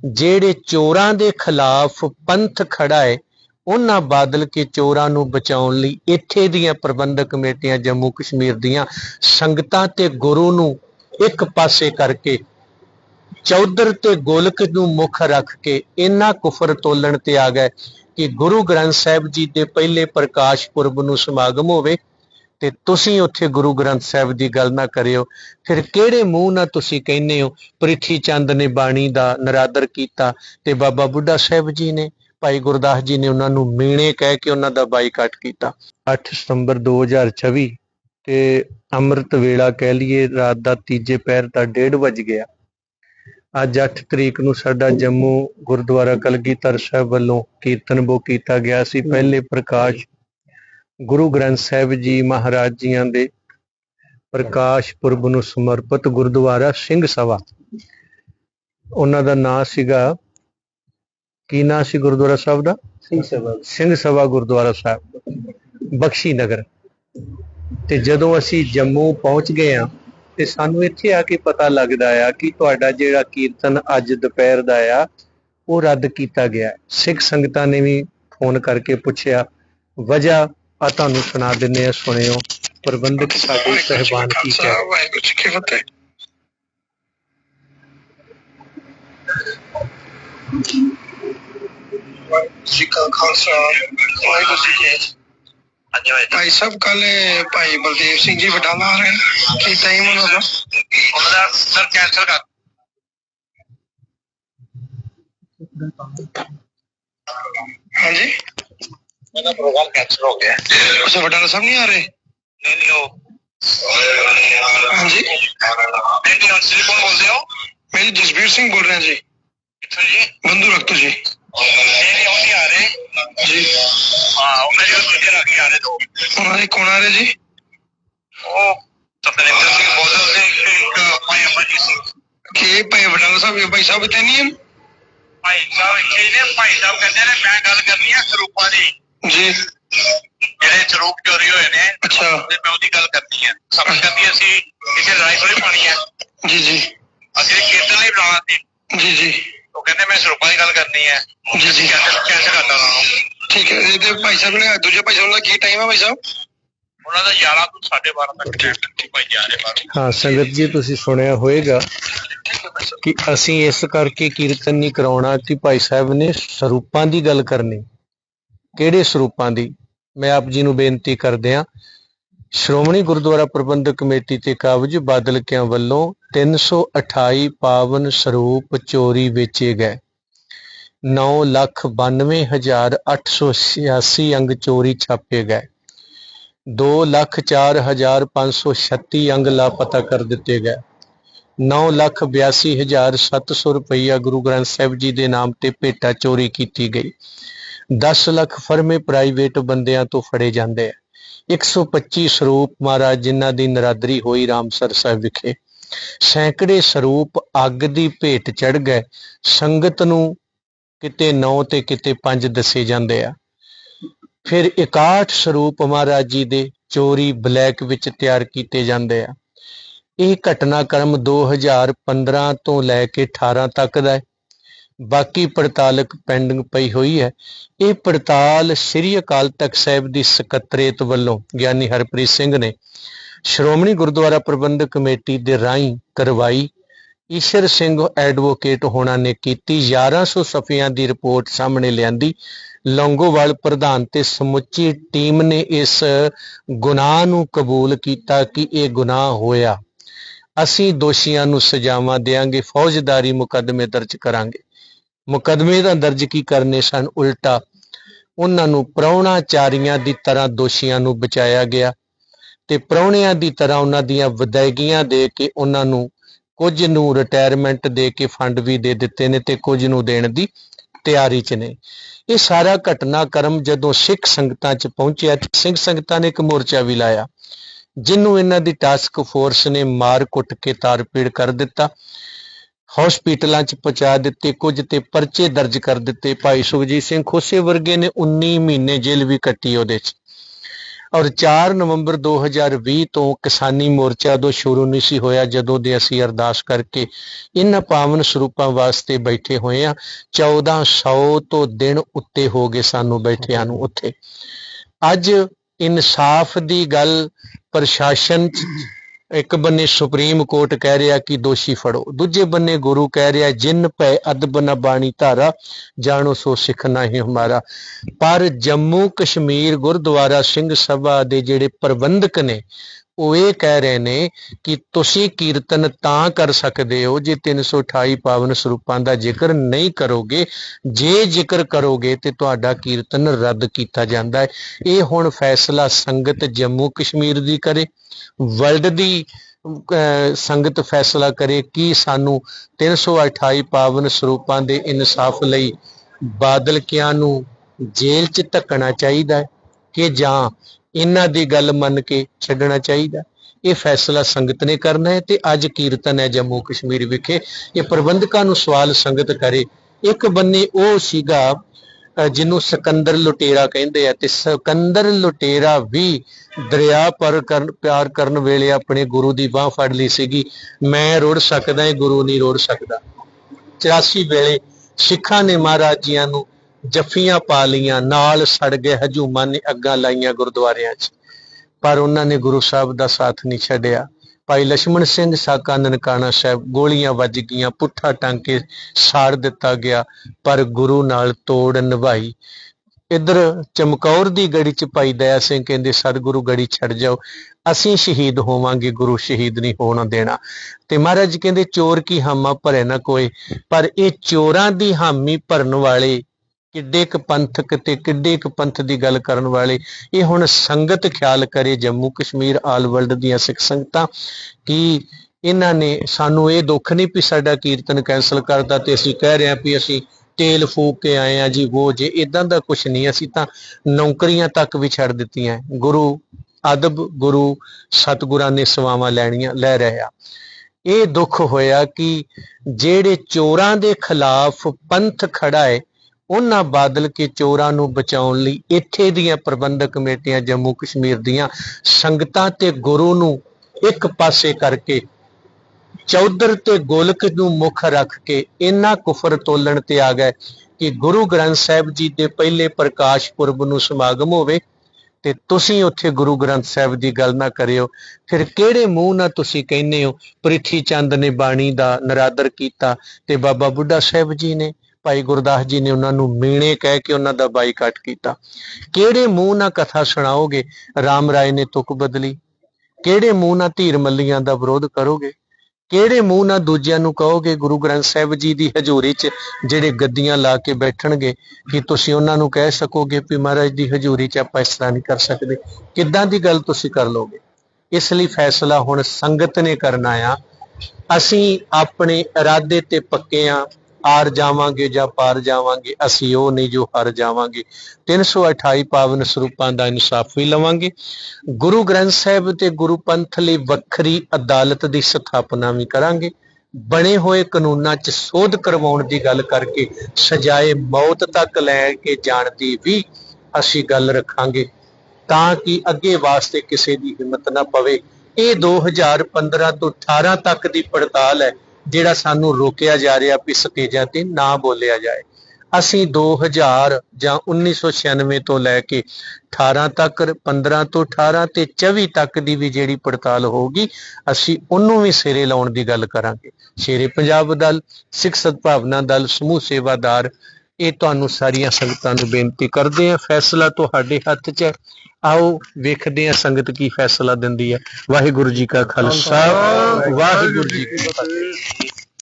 ਜਿਹੜੇ ਚੋਰਾਂ ਦੇ ਖਿਲਾਫ ਪੰਥ ਖੜਾ ਹੈ ਉਹਨਾਂ ਬਾਦਲ ਕੇ ਚੋਰਾਂ ਨੂੰ ਬਚਾਉਣ ਲਈ ਇੱਥੇ ਦੀਆਂ ਪ੍ਰਬੰਧਕ ਕਮੇਟੀਆਂ ਜੰਮੂ ਕਸ਼ਮੀਰ ਦੀਆਂ ਸੰਗਤਾਂ ਤੇ ਗੁਰੂ ਨੂੰ ਇੱਕ ਪਾਸੇ ਕਰਕੇ ਚੌਧਰ ਤੇ ਗੋਲਕ ਨੂੰ ਮੁੱਖ ਰੱਖ ਕੇ ਇੰਨਾ ਕੁਫਰ ਤੋਲਣ ਤੇ ਆ ਗਏ ਕਿ ਗੁਰੂ ਗ੍ਰੰਥ ਸਾਹਿਬ ਜੀ ਦੇ ਪਹਿਲੇ ਪ੍ਰਕਾਸ਼ ਪੁਰਬ ਨੂੰ ਸਮਾਗਮ ਹੋਵੇ ਤੇ ਤੁਸੀਂ ਉੱਥੇ ਗੁਰੂ ਗ੍ਰੰਥ ਸਾਹਿਬ ਦੀ ਗੱਲ ਨਾ ਕਰਿਓ। ਫਿਰ ਕਿਹੜੇ ਮੂੰਹ ਨਾਲ ਤੁਸੀਂ ਕਹਿੰਦੇ ਹੋ, ਪ੍ਰਿਥੀ ਚੰਦ ਨੇ ਬਾਣੀ ਦਾ ਨਰਾਦਰ ਕੀਤਾ ਤੇ ਬਾਬਾ ਬੁੱਢਾ ਸਾਹਿਬ ਜੀ ਨੇ, ਭਾਈ ਗੁਰਦਾਸ ਜੀ ਨੇ ਉਹਨਾਂ ਨੂੰ ਮੀਣੇ ਕਹਿ ਕੇ ਉਹਨਾਂ ਦਾ ਬਾਈਕਾਟ ਕੀਤਾ। 8 ਸਤੰਬਰ 2024 ਤੇ ਅੰਮ੍ਰਿਤ ਵੇਲਾ ਕਹਿ ਲਈਏ, ਰਾਤ ਦਾ ਤੀਜੇ ਪੈਰ ਦਾ 1:30 ਵਜ ਗਿਆ। ਅੱਜ 8 ਤਰੀਕ ਨੂੰ ਸਾਡਾ ਜੰਮੂ ਗੁਰਦੁਆਰਾ ਕਲਗੀਧਰ ਸਾਹਿਬ ਵੱਲੋਂ ਕੀਰਤਨ ਬੋ ਕੀਤਾ ਗਿਆ ਸੀ। ਪਹਿਲੇ ਪ੍ਰਕਾਸ਼ ਗੁਰੂ ਗ੍ਰੰਥ ਸਾਹਿਬ ਜੀ ਮਹਾਰਾਜ ਜੀਆਂ ਦੇ ਪ੍ਰਕਾਸ਼ ਪੁਰਬ ਨੂੰ ਸਮਰਪਿਤ ਗੁਰਦੁਆਰਾ ਸਿੰਘ ਸਭਾ। ਉਹਨਾਂ ਦਾ ਨਾਮ ਸੀਗਾ ਕੀ ਨਾਂ ਸੀ ਗੁਰਦੁਆਰਾ ਸਾਹਿਬ ਦਾ? ਸਿੰਘ ਸਭਾ। ਸਿੰਘ ਸਭਾ ਗੁਰਦੁਆਰਾ ਸਾਹਿਬ ਬਖਸ਼ੀ ਨਗਰ। ਤੇ ਜਦੋਂ ਅਸੀਂ ਜੰਮੂ ਪਹੁੰਚ ਗਏ ਆ ਤੇ ਸਾਨੂੰ ਇੱਥੇ ਆ ਕੇ ਪਤਾ ਲੱਗਦਾ ਆ ਕਿ ਤੁਹਾਡਾ ਜਿਹੜਾ ਕੀਰਤਨ ਅੱਜ ਦੁਪਹਿਰ ਦਾ ਆ ਉਹ ਰੱਦ ਕੀਤਾ ਗਿਆ। ਸਿੱਖ ਸੰਗਤਾਂ ਨੇ ਵੀ ਫੋਨ ਕਰਕੇ ਪੁੱਛਿਆ ਵਜ੍ਹਾ ਆ ਤੁਹਾਨੂੰ ਸੁਣਾ ਦਿੰਨੇ ਆ ਸੁਣਿਓ। ਪ੍ਰਬੰਧਕ ਸਾਡੇ ਸਹਿਬਾਨ ਕੀ ਕਹਿ ਰਹੇ। ਵਾਹਿਗੁਰੂ ਜੀ ਕੀ ਫਤਿਹ। ਜੀ ਕਾ ਖਾਲਸਾ ਵਾਹਿਗੁਰੂ ਜੀ ਕੀ ਫਤਿਹ। ਭਾਈ ਸਾਹਿਬ ਕੱਲ ਭਾਈ ਬਲਦੇਵ ਸਿੰਘ ਜੀ ਬਟਾਲਾ ਆ ਰਹੇ ਨੇ ਕੀ ਟਾਈਮ ਉਹਨਾਂ ਦਾ ਉਹਨਾਂ ਦਾ ਸਰ ਕੈਂਸਲ ਕਰ। ਹਾਂਜੀ? ਉਹਦਾ ਪ੍ਰੋਗਰਾਮ ਕੈਂਸਲ ਹੋ ਗਿਆ ਅੱਛਾ ਬਟਾਲਾ ਸਾਹਿਬ ਨਹੀਂ ਆ ਰਹੇ ਨਹੀਂ ਨਹੀਂ ਉਹ ਹਾਂਜੀ ਨਹੀਂ ਨਹੀਂ ਹੁਣ ਕੌਣ ਬੋਲਦੇ ਹੋ ਮੈਂ ਜੀ ਜਸਬੀਰ ਸਿੰਘ ਬੋਲ ਰਿਹਾ ਜੀ ਕਿੱਥੋਂ ਜੀ ਬੰਧੂ ਰਖਤੋ ਜੀ ਨਹੀਂ ਨਹੀਂ ਉਹ ਨਹੀਂ ਆ ਰਹੇ ਜੀ ਹਾਂ ਉਹ ਮੇਰੇ ਕੋਲ ਦੂਜੇ ਲੱਗ ਆ ਰਹੇ ਦੋ ਉਹਨਾਂ ਦੇ ਕੌਣ ਆ ਰਹੇ ਜੀ ਉਹ ਸਤਨਿੰਦਰ ਸਿੰਘ ਹੀ ਕਰਨੀ ਜੀ। ਜਿਹੜੇ ਸਰੂਪ ਚੋਰੀ ਹੋਏ ਨੇ ਅੱਛਾ। ਤੇ ਮੈਂ ਉਹਦੀ ਗੱਲ ਕਰਨੀ ਆ। ਸਮਝ ਕਰਦੀ ਅਸੀਂ ਕਿਸੇ ਲੜਾਈ ਥੋੜੀ ਪਾਣੀ ਆ। ਜੀ ਜੀ। ਅਸੀਂ ਕੀਰਤਨ ਲਈ ਬੁਲਾਉਣਾ ਸੀ ਜੀ ਜੀ। ਉਹ ਕਹਿੰਦੇ ਮੈਂ ਸਰੂਪਾਂ ਦੀ ਗੱਲ ਕਰਨੀ ਹੈ ਜੀ, ਜੀ। ਕੈਂਸਲ ਕੈਂਸਲ ਕਰਦਾ ਉਹਨਾਂ ਨੂੰ ਠੀਕ ਹੈ ਇਹ ਤੇ ਭਾਈ ਸਾਹਿਬ ਨੇ ਦੂਜੇ ਭਾਈ ਸਾਹਿਬ ਦਾ ਕੀ ਟਾਈਮ ਹੈ ਭਾਈ ਸਾਹਿਬ? ਉਹਨਾਂ ਦਾ 11 ਤੋਂ 12:30 ਤੱਕ ਟਾਈਮ ਦਿੱਤੀ ਭਾਈ ਜਾ ਰਹੇ ਬਾਹਰ। ਹਾਂ ਸੰਗਤ ਜੀ ਤੁਸੀਂ ਸੁਣਿਆ ਹੋਵੇਗਾ ਕਿ ਅਸੀਂ ਇਸ ਕਰਕੇ ਕੀਰਤਨ ਨਹੀਂ ਕਰਾਉਣਾ ਕਿ ਭਾਈ ਸਾਹਿਬ ਨੇ ਸਰੂਪਾਂ ਦੀ ਗੱਲ ਕਰਨੀ। ਕਿਹੜੇ ਸਰੂਪਾਂ ਦੀ? ਮੈਂ ਆਪ ਜੀ ਨੂੰ ਬੇਨਤੀ ਕਰਦੇ ਹਾਂ। ਸ਼੍ਰੋਮਣੀ ਗੁਰਦੁਆਰਾ ਪ੍ਰਬੰਧਕ ਕਮੇਟੀ ਤੇ ਕਾਬਜ ਬਾਦਲ ਕਿਆਂ ਵੱਲੋਂ 328 ਪਾਵਨ ਸਰੂਪ ਚੋਰੀ ਵੇਚੇ ਗਏ। 992886 ਅੰਗ ਚੋਰੀ ਛਾਪੇ ਗਏ। 204536 ਅੰਗ ਲਾਪਤਾ ਕਰ ਦਿੱਤੇ ਗਏ। 982700 ਰੁਪਈਆ ਗੁਰੂ ਗ੍ਰੰਥ ਸਾਹਿਬ ਜੀ ਦੇ ਨਾਮ ਤੇ ਭੇਟਾ ਚੋਰੀ ਕੀਤੀ ਗਈ। 10 ਲੱਖ ਫਰਮੇ ਪ੍ਰਾਈਵੇਟ ਬੰਦਿਆਂ ਤੋਂ ਫੜੇ ਜਾਂਦੇ ਆ। 125 ਸਰੂਪ ਮਹਾਰਾਜ, ਜਿਨ੍ਹਾਂ ਦੀ ਨਰਾਦਰੀ ਹੋਈ ਰਾਮਸਰ ਸਾਹਿਬ ਵਿਖੇ। ਸੈਂਕੜੇ ਸਰੂਪ ਅੱਗ ਦੀ ਭੇਟ ਚੜ ਗਏ। ਸੰਗਤ ਨੂੰ ਕਿਤੇ 9 ਤੇ ਕਿਤੇ 5 ਦੱਸੇ ਜਾਂਦੇ ਆ। ਫਿਰ 61 ਸਰੂਪ ਮਹਾਰਾਜ ਜੀ ਦੇ ਚੋਰੀ ਬਲੈਕ ਵਿੱਚ ਤਿਆਰ ਕੀਤੇ ਜਾਂਦੇ ਆ। ਇਹ ਘਟਨਾਕ੍ਰਮ 2015 ਤੋਂ ਲੈ ਕੇ 18 ਤੱਕ ਦਾ ਹੈ। ਬਾਕੀ ਪੜਤਾਲਕ ਪੈਂਡਿੰਗ ਪਈ ਹੋਈ ਹੈ। ਇਹ ਪੜਤਾਲ ਸ੍ਰੀ ਅਕਾਲ ਤਖਤ ਸਾਹਿਬ ਦੀ ਸਕੱਤਰੇਤ ਵੱਲੋਂ ਗਿਆਨੀ ਹਰਪ੍ਰੀਤ ਸਿੰਘ ਨੇ ਸ਼੍ਰੋਮਣੀ ਗੁਰਦੁਆਰਾ ਪ੍ਰਬੰਧਕ ਕਮੇਟੀ ਦੇ ਰਾਹੀਂ ਕਰਵਾਈ। ਈਸ਼ਰ ਸਿੰਘ ਐਡਵੋਕੇਟ ਹੋਣਾ ਨੇ ਕੀਤੀ। 1100 ਸਫਿਆਂ ਦੀ ਰਿਪੋਰਟ ਸਾਹਮਣੇ ਲਿਆਂਦੀ। ਲੌਂਗੋਵਾਲ ਪ੍ਰਧਾਨ ਤੇ ਸਮੁੱਚੀ ਟੀਮ ਨੇ ਇਸ ਗੁਨਾਹ ਨੂੰ ਕਬੂਲ ਕੀਤਾ ਕਿ ਇਹ ਗੁਨਾਹ ਹੋਇਆ। ਅਸੀਂ ਦੋਸ਼ੀਆਂ ਨੂੰ ਸਜ਼ਾਵਾਂ ਦੇਵਾਂਗੇ ਫੌਜਦਾਰੀ ਮੁਕੱਦਮੇ ਦਰਜ ਕਰਾਂਗੇ। ਮੁਕੱਦਮੇ ਦਾ ਦਰਜ ਕੀ ਕਰਨੇ ਸਨ, ਉਲਟਾ ਉਹਨਾਂ ਨੂੰ ਪ੍ਰਾਹੁਣਾਚਾਰੀਆਂ ਦੀ ਤਰ੍ਹਾਂ ਦੋਸ਼ੀਆਂ ਨੂੰ ਬਚਾਇਆ ਗਿਆ ਤੇ ਪ੍ਰਾਹੁਣਿਆਂ ਦੀ ਤਰ੍ਹਾਂ ਉਹਨਾਂ ਦੀਆਂ ਵਿਦਾਇਗੀਆਂ ਦੇ ਕੇ ਉਹਨਾਂ ਨੂੰ ਕੁਝ ਨੂੰ ਰਿਟਾਇਰਮੈਂਟ ਦੇ ਕੇ ਫੰਡ ਵੀ ਦੇ ਦਿੱਤੇ ਨੇ ਤੇ ਕੁਝ ਨੂੰ ਦੇਣ ਦੀ ਤਿਆਰੀ 'ਚ ਨੇ। ਇਹ ਸਾਰਾ ਘਟਨਾਕ੍ਰਮ ਜਦੋਂ ਸਿੱਖ ਸੰਗਤਾਂ 'ਚ ਪਹੁੰਚਿਆ ਸਿੰਘ ਸੰਗਤਾਂ ਨੇ ਇੱਕ ਮੋਰਚਾ ਵੀ ਲਾਇਆ ਜਿਹਨੂੰ ਇਹਨਾਂ ਦੀ ਟਾਸਕ ਫੋਰਸ ਨੇ ਮਾਰ ਕੁੱਟ ਕੇ ਤਾਰਪੀੜ ਕਰ ਦਿੱਤਾ। ਹਸਪੀਟਲਾਂ 'ਚ ਪਹੁੰਚਾ ਦਿੱਤੇ, ਕੁਝ ਤੇ ਪਰਚੇ ਦਰਜ ਕਰ ਦਿੱਤੇ। ਭਾਈ ਸੁਖਜੀਤ ਸਿੰਘ ਖੋਸੇ ਵਰਗੇ ਨੇ 19 ਮਹੀਨੇ ਜੇਲ੍ਹ ਵੀ ਕੱਟੀ ਉਹਦੇ 'ਚ। ਔਰ 4 ਨਵੰਬਰ 2020 ਤੋਂ ਕਿਸਾਨੀ ਮੋਰਚਾ ਦੋ ਸ਼ੁਰੂ ਨਹੀਂ ਸੀ ਹੋਇਆ, ਜਦੋਂ ਦੇ ਅਸੀਂ ਅਰਦਾਸ ਕਰਕੇ ਇਹਨਾਂ ਪਾਵਨ ਸਰੂਪਾਂ ਵਾਸਤੇ ਬੈਠੇ ਹੋਏ ਆ 1400 ਤੋਂ ਦਿਨ ਉੱਤੇ ਹੋ ਗਏ ਸਾਨੂੰ ਬੈਠਿਆਂ ਨੂੰ ਉੱਥੇ। ਅੱਜ ਇਨਸਾਫ ਦੀ ਗੱਲ ਪ੍ਰਸ਼ਾਸਨ ਇੱਕ ਬੰਨੇ ਸੁਪਰੀਮ ਕੋਰਟ ਕਹਿ ਰਿਹਾ ਕਿ ਦੋਸ਼ੀ ਫੜੋ, ਦੂਜੇ ਬੰਨੇ ਗੁਰੂ ਕਹਿ ਰਿਹਾ, ਜਿਨ ਪੈ ਅਦਬ ਨਾ ਬਾਣੀ ਧਾਰਾ, ਜਾਣੋ ਸੋ ਸਿੱਖ ਹੀ ਹਮਾਰਾ। ਪਰ ਜੰਮੂ ਕਸ਼ਮੀਰ ਗੁਰਦੁਆਰਾ ਸਿੰਘ ਸਭਾ ਦੇ ਜਿਹੜੇ ਪ੍ਰਬੰਧਕ ਨੇ ਉਹ ਇਹ ਕਹਿ ਰਹੇ ਨੇ ਕਿ ਤੁਸੀਂ ਕੀਰਤਨ ਤਾਂ ਕਰ ਸਕਦੇ ਹੋ ਜੇ 328 ਪਾਵਨ ਸਰੂਪਾਂ ਦਾ ਜ਼ਿਕਰ ਨਹੀਂ ਕਰੋਗੇ। ਜੇ ਜ਼ਿਕਰ ਕਰੋਗੇ ਤੇ ਤੁਹਾਡਾ ਕੀਰਤਨ ਰੱਦ ਕੀਤਾ ਜਾਂਦਾ ਹੈ। ਇਹ ਹੁਣ ਫੈਸਲਾ ਸੰਗਤ ਜੰਮੂ ਕਸ਼ਮੀਰ ਦੀ ਕਰੇ ਵਰਲਡ ਦੀ ਅਹ, ਸੰਗਤ ਫੈਸਲਾ ਕਰੇ ਕਿ ਸਾਨੂੰ 328 ਪਾਵਨ ਸਰੂਪਾਂ ਦੇ ਇਨਸਾਫ ਲਈ ਬਾਦਲ ਕਿਆਂ ਨੂੰ ਜੇਲ੍ਹ 'ਚ ਧੱਕਣਾ ਚਾਹੀਦਾ ਹੈ ਕਿ ਜਾਂ ਇਹਨਾਂ ਦੀ ਗੱਲ ਮੰਨ ਕੇ ਛੱਡਣਾ ਚਾਹੀਦਾ। ਇਹ ਫੈਸਲਾ ਸੰਗਤ ਨੇ ਕਰਨਾ ਹੈ ਤੇ ਅੱਜ ਕੀਰਤਨ ਹੈ ਜੰਮੂ ਕਸ਼ਮੀਰ ਵਿਖੇ। ਇਹ ਪ੍ਰਬੰਧਕਾਂ ਨੂੰ ਸਵਾਲ ਸੰਗਤ ਕਰੇ। ਇੱਕ ਬੰਨੇ ਉਹ ਸੀਗਾ ਜਿਹਨੂੰ ਸਿਕੰਦਰ ਲੁਟੇਰਾ ਕਹਿੰਦੇ ਆ ਤੇ ਸਿਕੰਦਰ ਲੁਟੇਰਾ ਵੀ ਦਰਿਆ ਪਰ ਕਰਨ, ਪਿਆਰ ਕਰਨ ਵੇਲੇ ਆਪਣੇ ਗੁਰੂ ਦੀ ਬਾਹ ਫੜ ਲਈ ਸੀਗੀ। ਮੈਂ ਰੋੜ ਸਕਦਾ ਏ ਗੁਰੂ ਨਹੀਂ ਰੋੜ ਸਕਦਾ। 84 ਵੇਲੇ ਸਿੱਖਾਂ ਨੇ ਮਹਾਰਾਜ ਜੀਆਂ ਨੂੰ ਜੱਫੀਆਂ ਪਾ ਲੀਆਂ ਨਾਲ ਸੜ ਗਏ, ਹਜੂਮਾਂ ਨੇ ਅੱਗਾ ਲਾਈਆਂ ਗੁਰਦੁਆਰਿਆਂ 'ਚ। ਪਰ ਉਹਨਾਂ ਨੇ ਗੁਰੂ ਸਾਹਿਬ ਦਾ ਸਾਥ ਨਹੀਂ ਛੱਡਿਆ। ਭਾਈ ਲక్ష్మణ ਸਿੰਘ ਸਾਕਾ ਨਨਕਾਣਾ ਸਾਹਿਬ ਗੋਲੀਆਂ ਵੱਜ ਗਈਆਂ, ਪੁੱਠਾ ਟੰਗ ਕੇ ਸਾੜ ਦਿੱਤਾ ਗਿਆ, ਪਰ ਗੁਰੂ ਨਾਲ ਤੋੜ ਨਿਭਾਈ। ਇਧਰ ਚਮਕੌਰ ਦੀ ਗੜੀ ਚ ਭਾਈ ਦਇਆ ਸਿੰਘ ਕਹਿੰਦੇ, ਸਤਿਗੁਰੂ ਗੜੀ ਛੱਡ ਜਾਓ। ਅਸੀਂ ਸ਼ਹੀਦ ਹੋਵਾਂਗੇ, ਗੁਰੂ ਸ਼ਹੀਦ ਨਹੀਂ ਹੋਣਾ ਦੇਣਾ। ਤੇ ਮਹਾਰਾਜ ਕਹਿੰਦੇ, ਚੋਰ ਕੀ ਹਾਮਾ ਭਰੇ ਨਾ ਕੋਈ ਪਰ ਇਹ ਚੋਰਾਂ ਦੀ ਹਾਮੀ ਭਰਨ ਵਾਲੇ ਕਿੱਡੇ ਕ ਪੰਥਕ ਤੇ ਕਿੱਡੇ ਕ ਪੰਥ ਦੀ ਗੱਲ ਕਰਨ ਵਾਲੇ, ਇਹ ਹੁਣ ਸੰਗਤ ਖਿਆਲ ਕਰੇ ਜੰਮੂ ਕਸ਼ਮੀਰ ਆਲ ਵਰਲਡ ਦੀਆਂ ਸਿੱਖ ਸੰਗਤਾਂ ਕਿ ਇਹਨਾਂ ਨੇ ਸਾਨੂੰ ਇਹ ਦੁੱਖ ਨਹੀਂ ਵੀ ਸਾਡਾ ਕੀਰਤਨ ਕੈਨਸਲ ਕਰਤਾ ਤੇ ਅਸੀਂ ਕਹਿ ਰਹੇ ਹਾਂ ਵੀ ਅਸੀਂ ਤੇਲ ਫੂਕ ਕੇ ਆਏ ਆ ਜੀ ਉਹ ਜੇ ਇਦਾਂ ਦਾ ਕੁਝ ਨਹੀਂ, ਅਸੀਂ ਤਾਂ ਨੌਕਰੀਆਂ ਤੱਕ ਵੀ ਛੱਡ ਦਿੱਤੀਆਂ। ਗੁਰੂ ਅਦਬ, ਗੁਰੂ ਸਤਿਗੁਰਾਂ ਨੇ ਸੇਵਾਵਾਂ ਲੈਣੀਆਂ, ਲੈ ਰਿਹਾ ਇਹ ਦੁੱਖ ਹੋਇਆ ਕਿ ਜਿਹੜੇ ਚੋਰਾਂ ਦੇ ਖਿਲਾਫ ਪੰਥ ਖੜਾ ਹੈ ਉਹਨਾਂ ਬਾਦਲ ਕੇ ਚੋਰਾਂ ਨੂੰ ਬਚਾਉਣ ਲਈ ਇੱਥੇ ਦੀਆਂ ਪ੍ਰਬੰਧਕ ਕਮੇਟੀਆਂ ਜੰਮੂ ਕਸ਼ਮੀਰ ਦੀਆਂ ਸੰਗਤਾਂ ਤੇ ਗੁਰੂ ਨੂੰ ਇੱਕ ਪਾਸੇ ਕਰਕੇ ਚੌਧਰ ਤੇ ਗੋਲਕ ਨੂੰ ਮੁੱਖ ਰੱਖ ਕੇ ਇੰਨਾ ਕੁਫਰ ਤੋਲਣ ਤੇ ਆ ਗਏ ਕਿ ਗੁਰੂ ਗ੍ਰੰਥ ਸਾਹਿਬ ਜੀ ਦੇ ਪਹਿਲੇ ਪ੍ਰਕਾਸ਼ ਪੁਰਬ ਨੂੰ ਸਮਾਗਮ ਹੋਵੇ ਤੇ ਤੁਸੀਂ ਉੱਥੇ ਗੁਰੂ ਗ੍ਰੰਥ ਸਾਹਿਬ ਦੀ ਗੱਲ ਨਾ ਕਰਿਓ। ਫਿਰ ਕਿਹੜੇ ਮੂੰਹ ਨਾਲ ਤੁਸੀਂ ਕਹਿੰਦੇ ਹੋ, ਪ੍ਰਿਥੀ ਚੰਦ ਨੇ ਬਾਣੀ ਦਾ ਨਰਾਦਰ ਕੀਤਾ ਤੇ ਬਾਬਾ ਬੁੱਢਾ ਸਾਹਿਬ ਜੀ ਨੇ? ਭਾਈ ਗੁਰਦਾਸ ਜੀ ਨੇ ਉਹਨਾਂ ਨੂੰ ਮੀਣੇ ਕਹਿ ਕੇ ਉਹਨਾਂ ਦਾ ਬਾਈਕਾਟ ਕੀਤਾ। ਕਿਹੜੇ ਮੂੰਹ ਨਾਲ ਕਥਾ ਸੁਣਾਓਗੇ? ਰਾਮ ਰਾਏ ਨੇ ਤੁਕ ਬਦਲੀ। ਕਿਹੜੇ ਮੂੰਹ ਨਾਲ ਧੀਰ ਮੱਲੀਆਂ ਦਾ ਵਿਰੋਧ ਕਰੋਗੇ? ਕਿਹੜੇ ਮੂੰਹ ਨਾਲ ਦੂਜਿਆਂ ਨੂੰ ਕਹੋਗੇ ਗੁਰੂ ਗ੍ਰੰਥ ਸਾਹਿਬ ਜੀ ਦੀ ਹਜ਼ੂਰੀ 'ਚ ਜਿਹੜੇ ਗੱਦੀਆਂ ਲਾ ਕੇ ਬੈਠਣਗੇ ਕਿ ਤੁਸੀਂ ਉਹਨਾਂ ਨੂੰ ਕਹਿ ਸਕੋਗੇ ਵੀ ਮਹਾਰਾਜ ਦੀ ਹਜ਼ੂਰੀ 'ਚ ਆਪਾਂ ਇਸ ਤਰ੍ਹਾਂ ਨਹੀਂ ਕਰ ਸਕਦੇ? ਕਿੱਦਾਂ ਦੀ ਗੱਲ ਤੁਸੀਂ ਕਰ ਲੋਗੇ ਇਸ ਲਈ ਫੈਸਲਾ ਹੁਣ ਸੰਗਤ ਨੇ ਕਰਨਾ ਆ। ਅਸੀਂ ਆਪਣੇ ਇਰਾਦੇ ਤੇ ਪੱਕੇ ਆ। ਆਰ ਜਾਵਾਂਗੇ ਜਾਂ ਪਾਰ ਜਾਵਾਂਗੇ, ਅਸੀਂ ਉਹ ਨਹੀਂ ਜੋ ਹਰ ਜਾਵਾਂਗੇ। 328 ਪਾਵਨ ਸਰੂਪਾਂ ਦਾ ਇਨਸਾਫ ਵੀ ਲਵਾਂਗੇ। ਗੁਰੂ ਗ੍ਰੰਥ ਸਾਹਿਬ ਤੇ ਗੁਰੂ ਪੰਥ ਲਈ ਵੱਖਰੀ ਅਦਾਲਤ ਦੀ ਸਥਾਪਨਾ ਵੀ ਕਰਾਂਗੇ। ਬਣੇ ਹੋਏ ਕਾਨੂੰਨਾਂ 'ਚ ਸੋਧ ਕਰਵਾਉਣ ਦੀ ਗੱਲ ਕਰਕੇ ਸਜ਼ਾਏ ਮੌਤ ਤੱਕ ਲੈ ਕੇ ਜਾਣ ਦੀ ਵੀ ਅਸੀਂ ਗੱਲ ਰੱਖਾਂਗੇ। ਤਾਂ ਕਿ ਅੱਗੇ ਵਾਸਤੇ ਕਿਸੇ ਦੀ ਹਿੰਮਤ ਨਾ ਪਵੇ। ਇਹ 2015 ਤੋਂ 18 ਤੱਕ ਦੀ ਪੜਤਾਲ ਹੈ। ਜਿਹੜਾ ਸਾਨੂੰ ਰੋਕਿਆ ਜਾ ਰਿਹਾ ਵੀ ਸਟੇਜਾਂ ਤੇ ਨਾ ਬੋਲਿਆ ਜਾਏ। ਅਸੀਂ 2000 ਜਾਂ 1996 ਤੋਂ ਲੈ ਕੇ 18 ਤੱਕ 15 ਤੋਂ 18 ਤੇ 24 ਤੱਕ ਦੀ ਵੀ ਜਿਹੜੀ ਪੜਤਾਲ ਹੋਊਗੀ, ਅਸੀਂ ਉਹਨੂੰ ਵੀ ਸਿਰੇ ਲਾਉਣ ਦੀ ਗੱਲ ਕਰਾਂਗੇ। ਸ਼ੇਰੇ ਪੰਜਾਬ ਦਲ, ਸਿੱਖ ਸਦਭਾਵਨਾ ਦਲ, ਸਮੂਹ ਸੇਵਾਦਾਰ ਇਹ ਤੁਹਾਨੂੰ ਸਾਰੀਆਂ ਸੰਗਤਾਂ ਨੂੰ ਬੇਨਤੀ ਕਰਦੇ ਆ ਫੈਸਲਾ ਤੁਹਾਡੇ ਹੱਥ 'ਚ ਹੈ। ਆਓ ਵੇਖਦੇ ਆ ਸੰਗਤ ਕੀ ਫੈਸਲਾ ਦਿੰਦੀ ਹੈ। ਵਾਹਿਗੁਰੂ ਜੀ ਕਾ ਖਾਲਸਾ ਵਾਹਿਗੁਰੂ ਜੀ ਕੀ ਫਤਿਹ।